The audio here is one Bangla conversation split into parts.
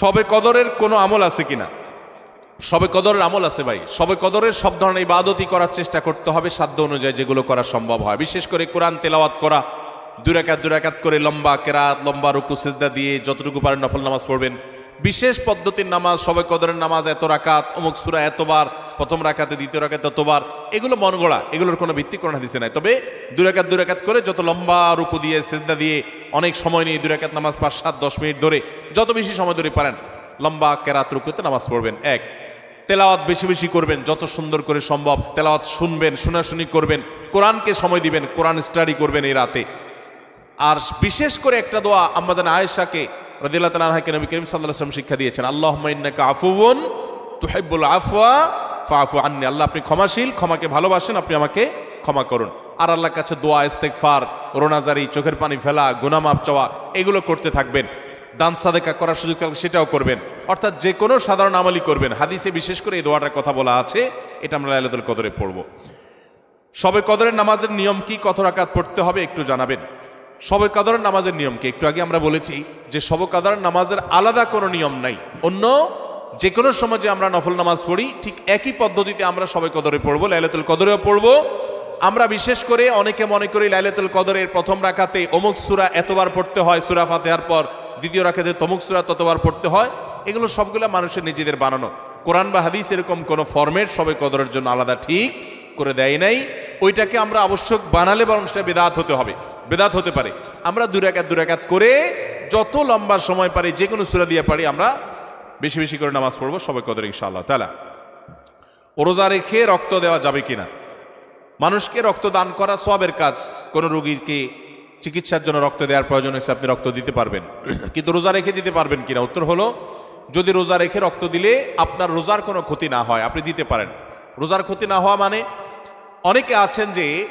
সবে কদরের কোনো আমল আছে কিনা? সবে কদরের আমল আছে ভাই। সবে কদরের সব ধরনের ইবাদতই করার চেষ্টা করতে হবে সাধ্য অনুযায়ী যেগুলো করা সম্ভব হয়। বিশেষ করে কোরআন তেলাওয়াত করা। দুরাকাত দুরাকাত করে লম্বা কেরাত, লম্বা রুকু, সেজদা দিয়ে যতটুকু পারেন নফল নামাজ পড়বেন। বিশেষ পদ্ধতির নামাজ, সবে কদরের নামাজ এত রাকাত, অমুক সুরা এতবার প্রথম রাকাতে, দ্বিতীয় রাকাতে এতবার এগুলো মন গড়া এগুলোর কোনো ভিত্তি কোনো হাদিসে নাই। তবে দুরাকাত দুরাকাত করে যত লম্বা রুকু দিয়ে, সেজদা দিয়ে অনেক সময় নিয়ে দুরাকাত নামাজ পাঁচ, সাত, দশ মিনিট ধরে যত বেশি সময় ধরে পারেন, লম্বা কেরাত রুকুতে নামাজ পড়বেন। এক, তেলাওয়াত বেশি বেশি করবেন, যত সুন্দর করে সম্ভব তেলাওয়াত শুনবেন, শোনাশুনি করবেন, কোরআনকে সময় দিবেন, কোরআন স্টাডি করবেন এই রাতে। আর বিশেষ করে একটা দোয়া আমাদের আয়েশাকে রদিল্লাহ তালাহাকে নবী করিম সাল্লাহ আসলাম শিক্ষা দিয়েছেন আল্লাহ ইন্নাকা আফুবন তুহাইবুল আফওয়া ফাফু আন্নি, আল্লাহ আপনি ক্ষমাশীল, ক্ষমাকে ভালোবাসেন, আপনি আমাকে ক্ষমা করুন। আর আল্লাহর কাছে দোয়া ইস্তেকফার রোনাজারি, চোখের পানি ফেলা গুনামাপ চাওয়া, এগুলো করতে থাকবেন। দান, সাদেকা করার সুযোগ থাকলে সেটাও করবেন। অর্থাৎ যে কোনো সাধারণ আমলই করবেন। হাদিসে বিশেষ করে এই দোয়াটার কথা বলা আছে, এটা আমরা লাইলাতুল কদরে পড়ব। সবে কদরের নামাজের নিয়ম কি? কত রাকাত পড়তে হবে? একটু জানাবেন। সবে কদরের নামাজের নিয়ম কি? একটু আগে আমরা বলেছি যে সবে কদরের নামাজের আলাদা কোনো নিয়ম নাই। অন্য যে কোনো সময় যে আমরা নফল নামাজ পড়ি, ঠিক একই পদ্ধতিতে আমরা সবাই কদরে পড়ব, লাইলাতুল কদরেও পড়ব। আমরা বিশেষ করে অনেকে মনে করি লাইলাতুল কদরের প্রথম রাখাতে অমুক সুরা এতবার পড়তে হয়, সুরা ফাতেহার পর দ্বিতীয় রাখাতে তমুক সুরা ততবার পড়তে হয়। এগুলো সবগুলো মানুষের নিজেদের বানানো। কোরআন বা হাদিস এরকম কোনো ফরম্যাট সবাই কদরের জন্য আলাদা ঠিক করে দেয় নাই। ওইটাকে আমরা আবশ্যক বানালে বরং সেটা বেদাত হতে হবে। বেদাত হতে পারে। আমরা দুরাকাত দুরাকাত করে যত লম্বা সময় পারি যে কোনো সুরা দিয়ে পারি, আমরা বেশি বেশি করে নামাজ পড়ব সবে কদর ইনশাআল্লাহ তালা রোজা রেখে রক্ত দেওয়া যাবে কিনা? মানুষকে রক্ত দান করা সবের কাজ। কোনো রোগীকে চিকিৎসার জন্য রক্ত দেওয়ার প্রয়োজন হয়েছে, আপনি রক্ত দিতে পারবেন। কিন্তু রোজা রেখে দিতে পারবেন কিনা? উত্তর হলো, যদি রোজা রেখে রক্ত দিলে আপনার রোজার কোনো ক্ষতি না হয়, আপনি দিতে পারেন। রোজার ক্ষতি না হওয়া মানে অনেকে আছেন যে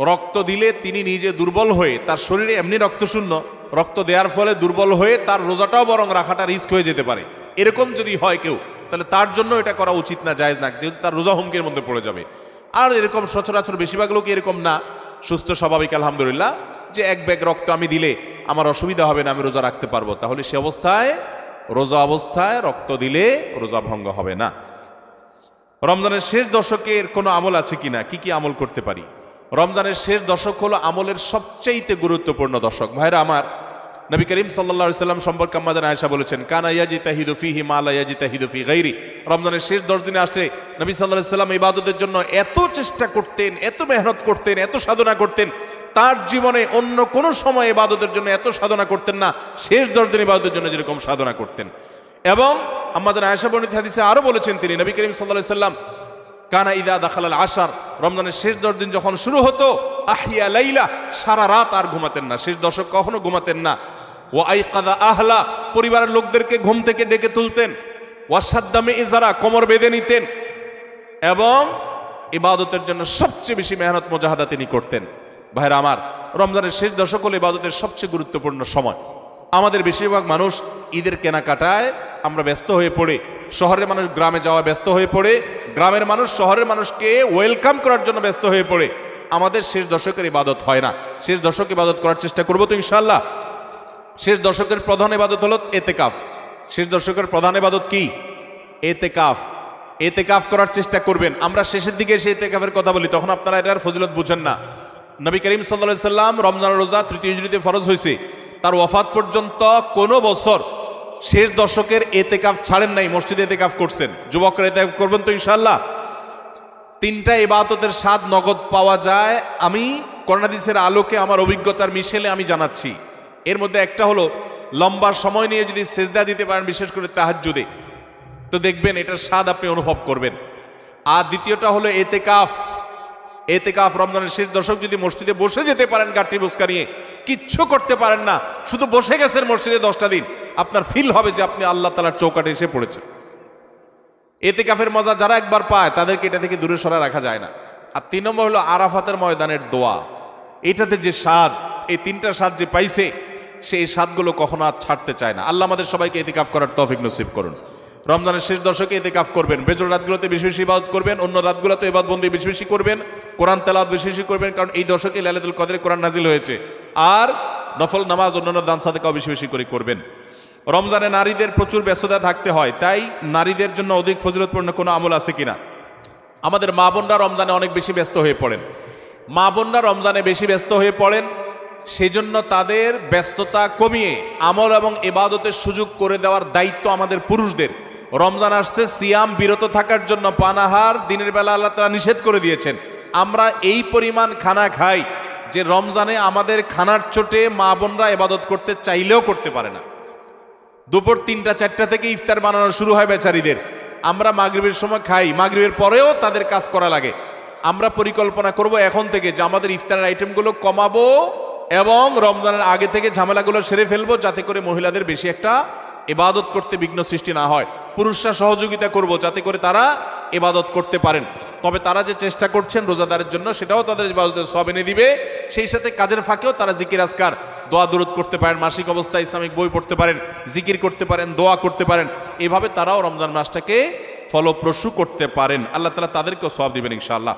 রক্ত দিলে তিনি নিজে দুর্বল হয়ে, তার শরীরে এমনি রক্তশূন্য রক্ত দেওয়ার ফলে দুর্বল হয়ে তার রোজাটাও বরং রাখাটা রিস্ক হয়ে যেতে পারে। এরকম যদি হয় কেউ, তাহলে তার জন্য এটা করা উচিত না, জায়েজ না, যেহেতু তার রোজা হুমকির মধ্যে পড়ে যাবে। আর এরকম সচরাচর বেশিরভাগ লোক এরকম না, সুস্থ, স্বাভাবিক, আলহামদুলিল্লাহ, যে এক ব্যাগ রক্ত আমি দিলে আমার অসুবিধা হবে না, আমি রোজা রাখতে পারব, তাহলে সে অবস্থায়, রোজা অবস্থায় রক্ত দিলে রোজা ভঙ্গ হবে না। রমজানের শেষ দশকের কোনো আমল আছে কিনা? কী কী আমল করতে পারি? রমজানের শেষ দশক হলো আমলের সবচেয়েতে গুরুত্বপূর্ণ দশক। ভাইরা আমার নবী করিম সাল্লা সাল্লাম সম্পর্কে আমাদের আয়সা বলেছেন, কানা ইয়াজিতা হিদুফি হিমালা ইয়াজিতা হিদুফি গাইরি। রমজানের শেষ দশ দিনে আসলে নবী সাল্লাহ সাল্লাম ইবাদতের জন্য এত চেষ্টা করতেন, এত মেহনত করতেন, এত সাধনা করতেন, তার জীবনে অন্য কোনো সময় ইবাদতের জন্য এত সাধনা করতেন না, শেষ দশ দিন ইবাদতের জন্য যেরকম সাধনা করতেন। এবং আমাদের আয়সা বর্ণিত হাদিসে আরও বলেছেন তিনি, নবী করিম সাল্লাহ সাল্লাম, কানা ইদা দাখালাল আসার রমজানের শেষ দশ দিন যখন শুরু হতো আহিয়া লাইলা, সারা রাত আর ঘুমাতেন না। শেষ দশক কখনো ঘুমাতেন না। ও আই কাদা আহলা, পরিবারের লোকদেরকে ঘুম থেকে ডেকে তুলতেন। ওয়াসাদ্দামে ইজারা, কোমর বেঁধে নিতেন। এবং ইবাদতের জন্য সবচেয়ে বেশি মেহনত, মোজাহাদা তিনি করতেন। ভাইরা আমার, রমজানের শেষ দশক হল ইবাদতের সবচেয়ে গুরুত্বপূর্ণ সময়। আমাদের বেশিরভাগ মানুষ ঈদের কেনাকাটায় আমরা ব্যস্ত হয়ে পড়ে। শহরের মানুষ গ্রামে যাওয়া ব্যস্ত হয়ে পড়ে। গ্রামের মানুষ, শহরের মানুষকে ওয়েলকাম করার জন্য ব্যস্ত হয়ে পড়ে। আমাদের শেষ দশকের ইবাদত হয় না। শেষ দশক ইবাদত করার চেষ্টা করব তো ইনশাল্লাহ শেষ দশকের প্রধান ইবাদত হলো এতেকাফ। শেষ দশকের প্রধান এবাদত কি? এতেকাফ। এতেকাফ করার চেষ্টা করবেন। আমরা শেষের দিকে এসে এতেকাফের কথা বলি, তখন আপনারা এটার ফজিলত বুঝেন না। নবী করিম সাল্লা সাল্লাম রমজান রোজা তৃতীয় হিজড়িতে ফরজ হয়েছে। তার ওয়াফাত পর্যন্ত কোনো বছর শেষ দশকের এতেকাফ ছাড়েন নাই, মসজিদে এতেকাফ করছেন। যুবকরা এতেকাফ করবেন তো ইনশাল্লাহ তিনটা ইবাদতের স্বাদ নগদ পাওয়া যায়। আমি করোনাদিসের আলোকে আমার অভিজ্ঞতার মিশেলে আমি জানাচ্ছি। এর মধ্যে একটা হলো লম্বা সময় নিয়ে যদি সেজদা দিতে পারেন, বিশেষ করে তাহাজ্জুদে, তো দেখবেন এটার স্বাদ আপনি অনুভব করবেন। আর দ্বিতীয়টা হলো এতেকাফ। এতেকাফ রমজানের শেষ দশক যদি মসজিদে বসে যেতে পারেন গাঠি বুসকা নিয়ে, কিচ্ছু করতে পারেন না, শুধু বসে গেছেন মসজিদে দশটা দিন, আপনার ফিল হবে যে আপনি আল্লাহ তালার চৌকাটে এসে পড়েছেন। এতে কাফের মজা যারা একবার পায়, তাদেরকে এটা থেকে দূরে সরা রাখা যায় না। আর তিন নম্বর হলো আরাফাতের ময়দানের দোয়া। এটাতে যে স্বাদ, এই তিনটা স্বাদ যে পাইছে সেই স্বাদগুলো কখনো আর ছাড়তে চায় না। আল্লাহ আমাদের সবাইকে এতিকাফ করার তৌফিক নসিব করুন। রমজানের শেষ দশকে এতেকাফ করবেন বেজর রাতগুলোতে বেশি বেশি ইবাদত করবেন, অন্য রাতগুলোতে ইবাদ বন্দি বেশি বেশি করবেন, কোরআন তেলাওয়াত বেশি বেশি করবেন, কারণ এই দশকে লাইলাতুল কদরে কোরআন নাজিল হয়েছে। আর নফল নামাজ অন্যান্য দান সাদেকাও বেশি বেশি করে করবেন। রমজানে নারীদের প্রচুর ব্যস্ততা থাকতে হয়, তাই নারীদের জন্য অধিক ফজিলতপূর্ণ কোনো আমল আছে কিনা? আমাদের মা বোনরা রমজানে অনেক বেশি ব্যস্ত হয়ে পড়েন। মা বোনরা রমজানে বেশি ব্যস্ত হয়ে পড়েন সেজন্য তাদের ব্যস্ততা কমিয়ে আমল এবং এবাদতের সুযোগ করে দেওয়ার দায়িত্ব আমাদের পুরুষদের। রমজান আসছে, সিয়াম বিরত থাকার জন্য পানাহার দিনের বেলা আল্লাহ তালা নিষেধ করে দিয়েছেন। আমরা এই পরিমাণ খানা খাই যে রমজানে আমাদের খানার চোটে মা বোনরা এবাদত করতে চাইলেও করতে পারে না। দুপুর তিনটা, চারটা থেকে ইফতার বানানো শুরু হয় বেচারিদের। আমরা মাগরিবের সময় খাই, মাগরিবের পরেও তাদের কাজ করা লাগে। আমরা পরিকল্পনা করব এখন থেকে যে আমাদের ইফতারের আইটেমগুলো কমাবো এবং রমজানের আগে থেকে ঝামেলাগুলো সেরে ফেলব যাতে করে মহিলাদের বেশি একটা এবাদত করতে বিঘ্ন সৃষ্টি না হয়। পুরুষরা সহযোগিতা করব যাতে করে তারা এবাদত করতে পারেন। তবে তারা যে চেষ্টা করছেন রোজাদারের জন্য, সেটাও তাদের ইবাদতের সব এনে দিবে। সেই সাথে কাজের ফাঁকেও তারা জিকির আজকার, দোয়া দূরত করতে পারেন, মাসিক অবস্থায় ইসলামিক বই পড়তে পারেন, জিকির করতে পারেন, দোয়া করতে পারেন। এভাবে তারাও রমজান মাসটাকে ফলপ্রসূ করতে পারেন। আল্লাহ তালা তাদেরকেও সব দিবেন ইনশাআল্লাহ।